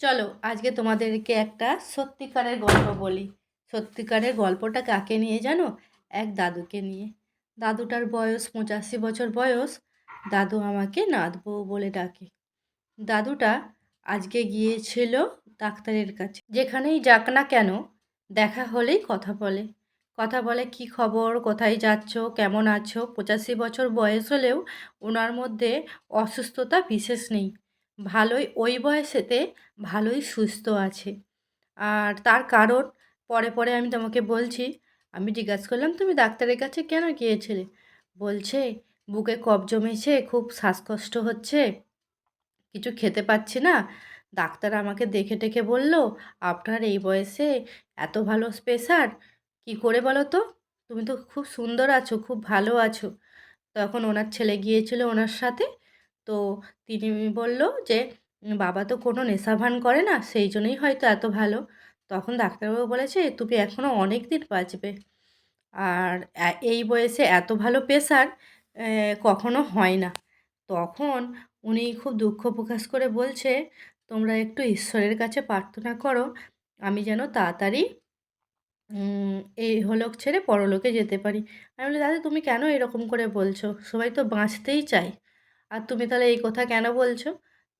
চলো, আজকে তোমাদেরকে একটা সত্যিকারের গল্প বলি। সত্যিকারের গল্পটা কাকে নিয়ে জানো? এক দাদুকে নিয়ে। দাদুটার বয়স পঁচাশি বছর বয়স। দাদু আমাকে নাতবউ বলে ডাকে। দাদুটা আজকে গিয়েছিল ডাক্তারের কাছে। যেখানেই যাক না কেন, দেখা হলেই কথা বলে। কথা বলে, কি খবর? কোথায় যাচ্ছ? কেমন আছো? পঁচাশি বছর বয়স হলেও ওনার মধ্যে অসুস্থতা বিশেষ নেই। ভালোই ওই বয়সেতে ভালোই সুস্থ আছে। আর তার কারণ, পরে পরে আমি তোমাকে বলছি, আমি জিজ্ঞাসা করলাম, তুমি ডাক্তারের কাছে কেন গিয়েছিলে? বলছে, বুকে কফ জমেছে, খুব শ্বাসকষ্ট হচ্ছে, কিছু খেতে পাচ্ছি না। ডাক্তার আমাকে দেখে টেখে বলল, আপনার এই বয়সে এত ভালো প্রেশার কি করে বলো তো? তুমি তো খুব সুন্দর আছো, খুব ভালো আছো। তখন ওনার ছেলে গিয়েছিল ওনার সাথে তো তিনি বলল যে, বাবা তো কোনো নেশা ভান করে না, সেই জন্যই হয়তো এত ভালো। তখন ডাক্তারবাবু বলেছে, তুমি এখনও অনেক দিন বাঁচবে। আর এই বয়সে এত ভালো প্রেশার কখনো হয় না। তখন উনি খুব দুঃখ প্রকাশ করে বলছে, তোমরা একটু ঈশ্বরের কাছে প্রার্থনা করো, আমি যেন তাড়াতাড়ি এই হলোক ছেড়ে পরলোকে যেতে পারি। আমি বলি, দাদা, তুমি কেন এরকম করে বলছো? সবাই তো বাঁচতেই চায়। আর তুমি তাহলে এই কথা কেন বলছো?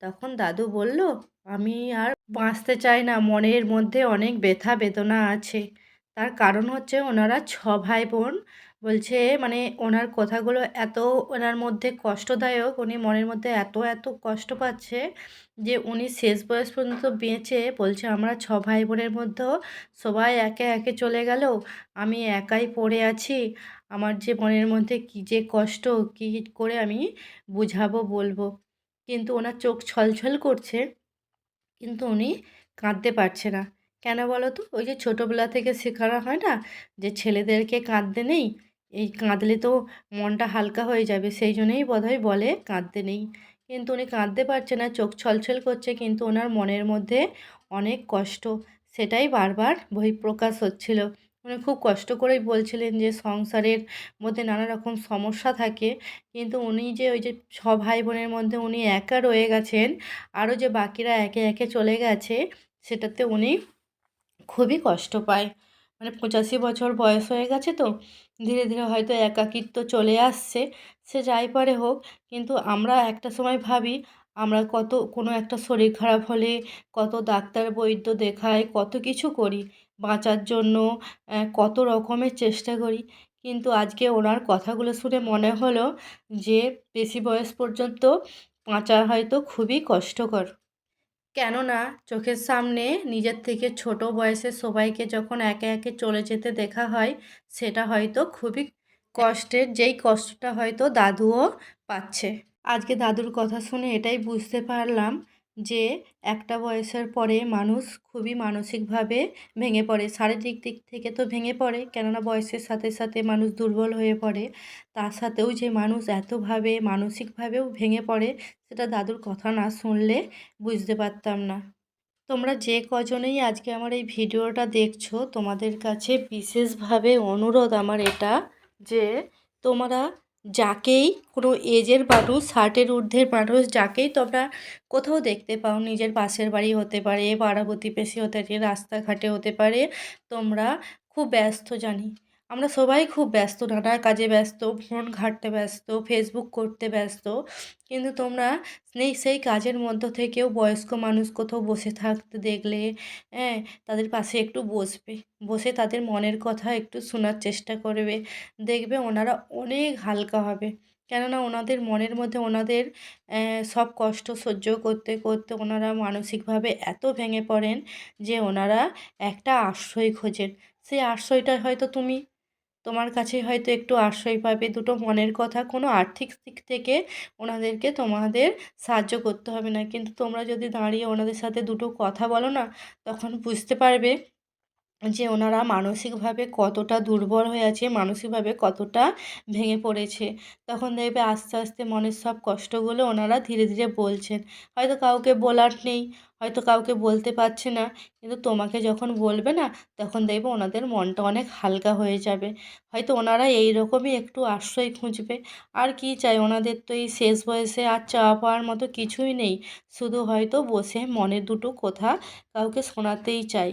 তখন দাদু বলল, আমি আর বাঁচতে চাই না, মনের মধ্যে অনেক ব্যথা বেদনা আছে। তার কারণ হচ্ছে ওনারা ছ ভাই বোন বলছে মানে ওনার কথাগুলো এত ওনার মধ্যে কষ্টদায়ক, উনি মনের মধ্যে এত এত কষ্ট পাচ্ছে যে উনি শেষ বয়স পর্যন্ত বেঁচে বলছে, আমরা ছ ভাই বোনের মধ্যেও সবাই একে একে চলে গেল, আমি একাই পড়ে আছি। আমার যে মনের মধ্যে কী যে কষ্ট, কী করে আমি বুঝাবো, বলব? কিন্তু ওনার চোখ ছলছল করছে, কিন্তু উনি কাঁদতে পারছে না। কেন বলো তো ওই যে ছোটোবেলা থেকে শেখানো হয় না? যে ছেলেদেরকে কাঁদতে নেই? এই কাঁদলে তো মনটা হালকা হয়ে যাবে, সেই জন্যই বোধহয় বলে কাঁদতে নেই। কিন্তু উনি কাঁদতে পারছে না, চোখ ছলছল করছে, কিন্তু ওনার মনের মধ্যে অনেক কষ্ট। সেটাই বারবার বহিঃপ্রকাশ হচ্ছিল। উনি খুব কষ্ট করেই বলছিলেন যে সংসারের মধ্যে নানা রকম সমস্যা থাকে, কিন্তু উনি যে ওই যে ছ ভাই বোনের মধ্যে উনি একা রয়ে গেছেন, আরও যে বাকিরা একে একে চলে গেছে, সেটাতে উনি খুবই কষ্ট পায়। মানে পঁচাশি বছর বয়স হয়ে গেছে তো, ধীরে ধীরে হয়তো একাকিত্ব চলে আসছে, সে যাই পারে হোক। কিন্তু আমরা একটা সময় ভাবি, আমরা কত, কোনো একটা শরীর খারাপ হলে কত ডাক্তার বৈদ্য দেখাই কত কিছু করি, বাঁচার জন্য কত রকমের চেষ্টা করি। কিন্তু আজকে ওনার কথাগুলো শুনে মনে হলো যে, বেশি বয়স পর্যন্ত বাঁচা হয়তো খুবই কষ্টকর। কেননা চোখের সামনে নিজের থেকে ছোট বয়সে সবাইকে যখন একে একে চলে যেতে দেখা হয়, সেটা হয়তো খুবই কষ্টের, যেই কষ্টটা হয়তো দাদুও পাচ্ছে। আজকে দাদুর কথা শুনে এটাই বুঝতে পারলাম যে একটা বয়সের পরে মানুষ খুবই মানসিকভাবে ভেঙে পড়ে। শারীরিক দিক থেকে তো ভেঙে পড়ে, কেননা বয়সের সাথে সাথে মানুষ দুর্বল হয়ে পড়ে। তার সাথেও যে মানুষ এতভাবে মানসিকভাবেও ভেঙে পড়ে, সেটা দাদুর কথা না শুনলে বুঝতে পারতাম না। তোমরা যে কজনেই আজকে আমার এই ভিডিওটা দেখছ, তোমাদের কাছে বিশেষভাবে অনুরোধ আমার এটা যে, তোমরা যাকেই কোনো এজের মানুষ ষাটের ঊর্ধ্বের মানুষ, যাকেই তোমরা কোথাও দেখতে পাও, নিজের পাশের বাড়ি হতে পারে পাড়া প্রতিবেশী হতে পারে, রাস্তাঘাটে হতে পারে, তোমরা খুব ব্যস্ত জানি। আমরা সবাই খুব ব্যস্ত নানা কাজে ব্যস্ত, ফোন ঘাঁটতে ব্যস্ত ফেসবুক করতে ব্যস্ত। কিন্তু তোমরা নেই সেই কাজের মধ্য থেকেও বয়স্ক মানুষ কোথাও বসে থাকতে দেখলে হ্যাঁ তাদের পাশে একটু বসবে। বসে তাদের মনের কথা একটু শোনার চেষ্টা করবে। দেখবে ওনারা অনেক হালকা হবে। কেননা ওনাদের মনের মধ্যে ওনাদের সব কষ্ট সহ্য করতে করতে ওনারা মানসিকভাবে এত ভেঙে পড়েন যে ওনারা একটা আশ্রয় খোঁজেন। সেই আশ্রয়টা হয়তো তুমি তোমার কাছে হয়তো একটু আশ্রয় পাবে। দুটো মনের কথা, কোনো আর্থিক দিক থেকে ওনাদেরকে তোমাদের সাহায্য করতে হবে না। কিন্তু তোমরা যদি দাঁড়িয়ে ওনাদের সাথে দুটো কথা বলো না, তখন বুঝতে পারবে যে ওনারা মানসিকভাবে কতটা দুর্বল হয়ে আছে, মানসিকভাবে কতটা ভেঙে পড়েছে, তখন দেখবে আস্তে আস্তে মনের সব কষ্টগুলো ওনারা ধীরে ধীরে বলছেন। হয়তো কাউকে বলার নেই, হয়তো কাউকে বলতে পারছে না, কিন্তু তোমাকে যখন বলবে না, তখন দেখবে ওনাদের মনটা অনেক হালকা হয়ে যাবে। হয়তো ওনারা এই রকমই একটু আশ্রয় খুঁজবে। আর কী চাই, ওনাদের তো এই শেষ বয়সে আর চাওয়া পাওয়ার মতো কিছুই নেই। শুধু হয়তো বসে মনের দুটো কথা কাউকে শোনাতেই চায়।